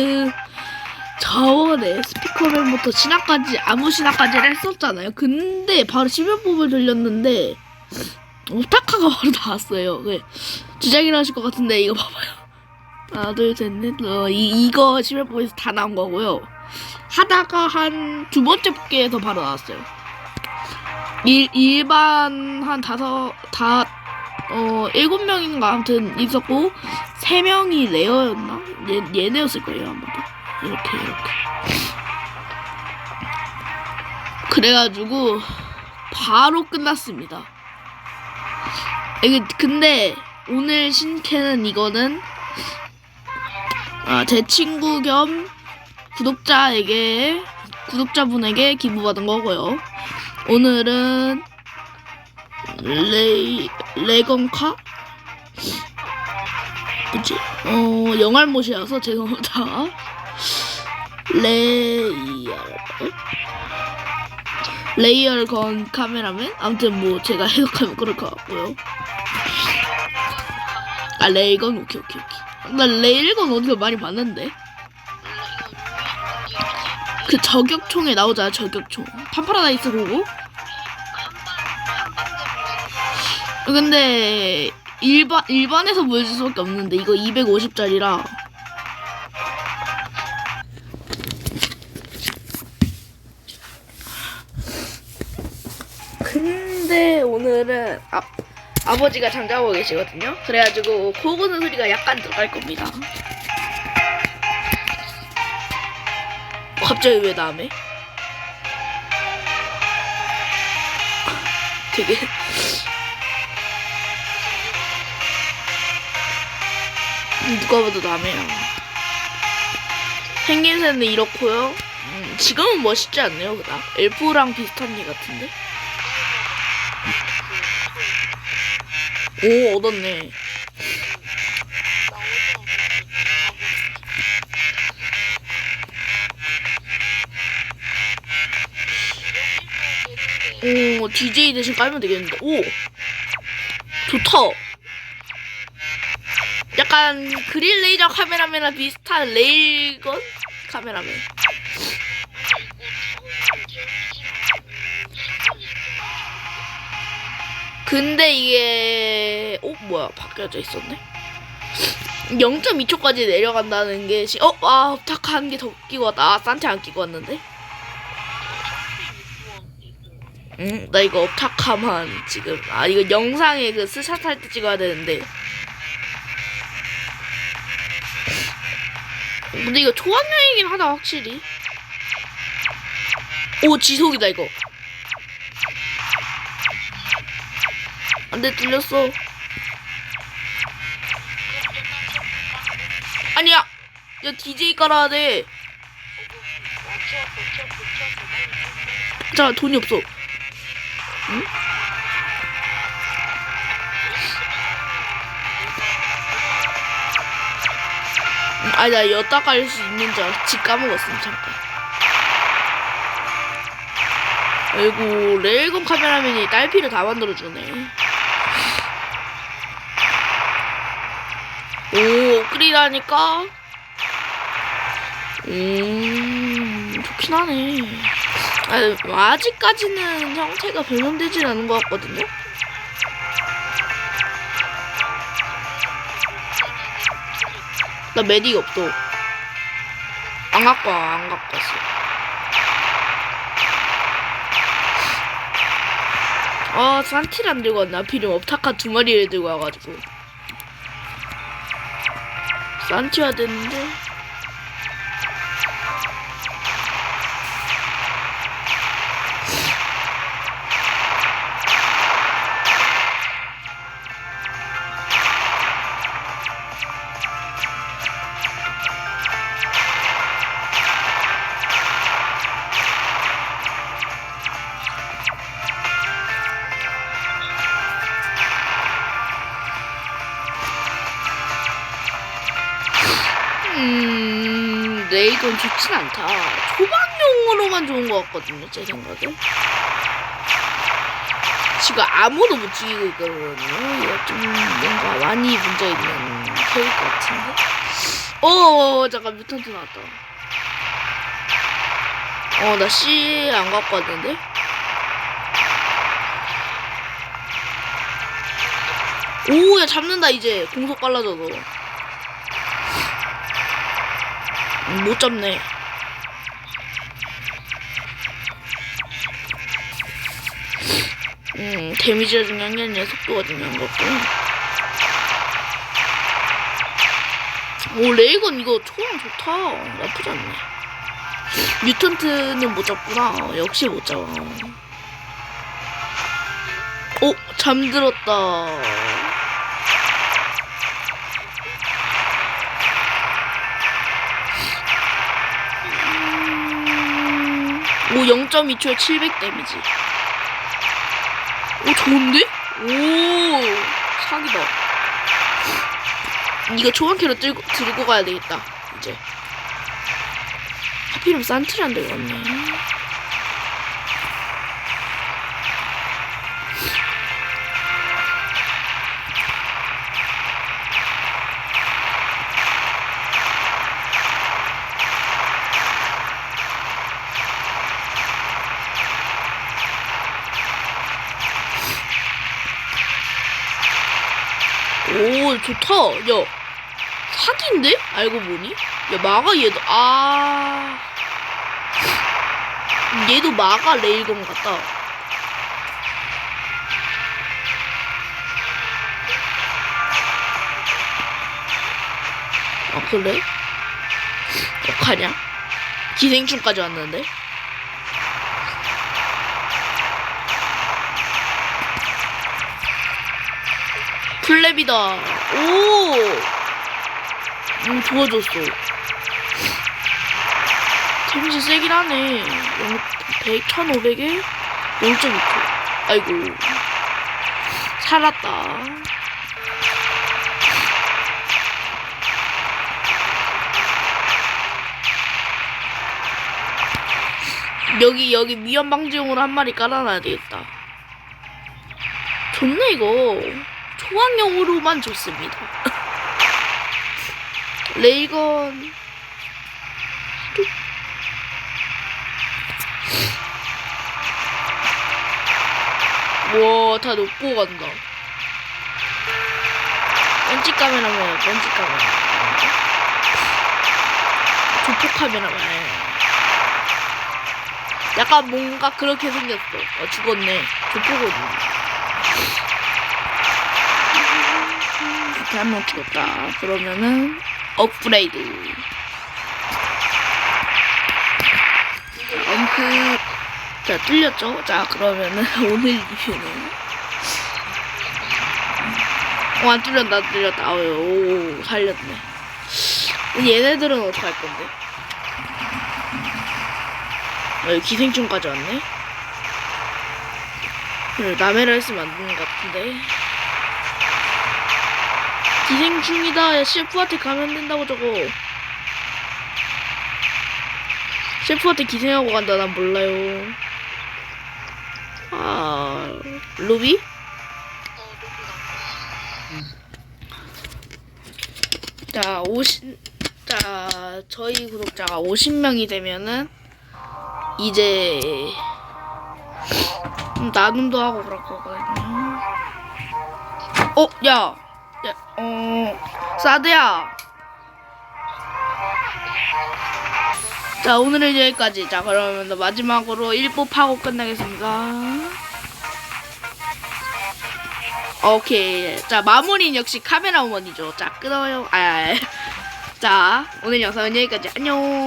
그 저번에 스피커맨부터 신화까지 아무 신화까지를 했었잖아요. 근데 바로 심연법을 돌렸는데 오타카가 바로 나왔어요. 그 주작이라 하실 것 같은데 이거 봐봐요. 하나 둘셋넷 어, 이 이거 심연법에서 다 나온 거고요. 하다가 한 두 번째 게에서 바로 나왔어요. 일, 일반 한 다섯 다 어, 일곱 명인가 아무튼 있었고 세 명이 레어였나? 얘 얘네였을 거예요 아마도 이렇게 이렇게 그래가지고 바로 끝났습니다. 근데 오늘 신캐는 이거는 아, 제 친구 겸 구독자에게 구독자분에게 기부받은 거고요. 오늘은 레이 레건카 뭐지? 어 영알못이라서 죄송합니다. 레이얼 레이얼 건 카메라맨 아무튼 뭐 제가 해석하면 그럴 것 같고요. 아 레이건 오케이 오케이 오케이. 나 레일건 어디서 많이 봤는데. 그 저격총에 나오잖아 저격총. 판파라다이스 보고. 근데 일반 일반에서 보여줄 수 밖에 없는데 이거 250짜리라. 근데 오늘은 아, 아버지가 잠자고 계시거든요. 그래가지고 코 고는 소리가 약간 들어갈 겁니다. 갑자기 왜 남해? 되게 누가 봐도 남해요. 생김새는 이렇고요. 음, 지금은 멋있지 않네요, 그닥. 엘프랑 비슷한 애 같은데. 오, 얻었네. 오, DJ 대신 깔면 되겠는데. 오! 좋다. 약간 그릴 레이저 카메라맨이랑 비슷한 레일건 카메라맨. 근데 이게 어 뭐야 바뀌어져 있었네. 0.2초까지 내려간다는 게 시... 어? 아 타카 한 개 더 끼고 왔다. 아 산테 안 끼고 왔는데. 응? 나 이거 업타카만 지금 아 이거 영상에 그 스샷 할 때 찍어야 되는데 근데 이거 초반형이긴 하다 확실히. 오 지속이다 이거. 안돼 뚫렸어. 아니야. 야 DJ 깔아야 돼. 자, 돈이 없어. 응? 아니, 나 여따 깔릴 수 있는 줄 알았어. 집 까먹었어, 잠깐. 아이고, 레일건 카메라맨이 딸피를 다 만들어주네. 오, 업그레이드하니까. 음, 좋긴 하네. 아, 아직까지는 형태가 변형되진 않은 것 같거든요. 나 메딕 없어. 안 갖고 와, 안 갖고 왔어. 아, 산티를 안 들고 왔나? 하필이면 업타카 두 마리를 들고 와가지고. 산티 와야 되는데. 레이건 좋진 않다. 초반용으로만 좋은 것 같거든요, 제 생각에. 지금 아무도 못 죽이고 있거든요. 이거 좀 뭔가 많이 문제 있는 캐릭터 같은데. 어 잠깐 뮤턴트 나왔다. 어 나 C 안 갖고 왔는데. 오 야 잡는다 이제 공속 빨라져서. 못 잡네. 음 데미지가 중요한 게 아니라 속도가 중요한 거고. 오 레이건 이거 초랑 좋다. 나쁘지 않네. 뮤턴트는 못 잡구나. 역시 못 잡아. 오 잠들었다 오 0.2초에 700 데미지. 오 좋은데? 오 사기다. 이거 조한캐로 들고, 들고 가야 되겠다 이제. 하필이면 산트리 안 들어갔네 오 좋다 야 사기인데? 알고 보니? 야 마가 얘도 아 얘도 마가 레일건 같다 아 그래? 어떡하냐? 기생충까지 왔는데? 플랩이다 오 음, 좋아졌어. 데미지 세긴 하네. 100, 1500에 0.2초. 아이고. 살았다. 여기, 여기 위험 방지용으로 한 마리 깔아놔야 되겠다. 좋네, 이거. 초강용으로만 좋습니다. 레이건. 와다 높고 간다. 번지 카메라면 번지 카메라. 조폭 카메라만 약간 뭔가 그렇게 생겼어. 어 죽었네. 조폭은 이렇게 한 명 죽었다 그러면은 업그레이드 엄크 자 뚫렸죠? 자 그러면은 오늘 리뷰는 어안 뚫렸다 안 뚫렸다 어우, 오 살렸네 얘네들은 어떡할 건데? 어, 여기 기생충까지 왔네? 남해라 했으면 안 되는 것 같은데 기생충이다. 야, 셰프한테 가면 된다고 저거. 셰프한테 기생하고 간다. 난 몰라요. 아, 루비? 자, 50, 자, 저희 구독자가 50명이 되면은, 이제, 음, 나눔도 하고 그럴 거거든요. 어, 야! 야, 어, 사드야. 자, 오늘은 여기까지. 자, 그러면 마지막으로 1부 하고 끝나겠습니다. 오케이. 자, 마무리는 역시 카메라우먼이죠. 자, 끊어요. 아, 아, 아. 자, 오늘 영상은 여기까지. 안녕.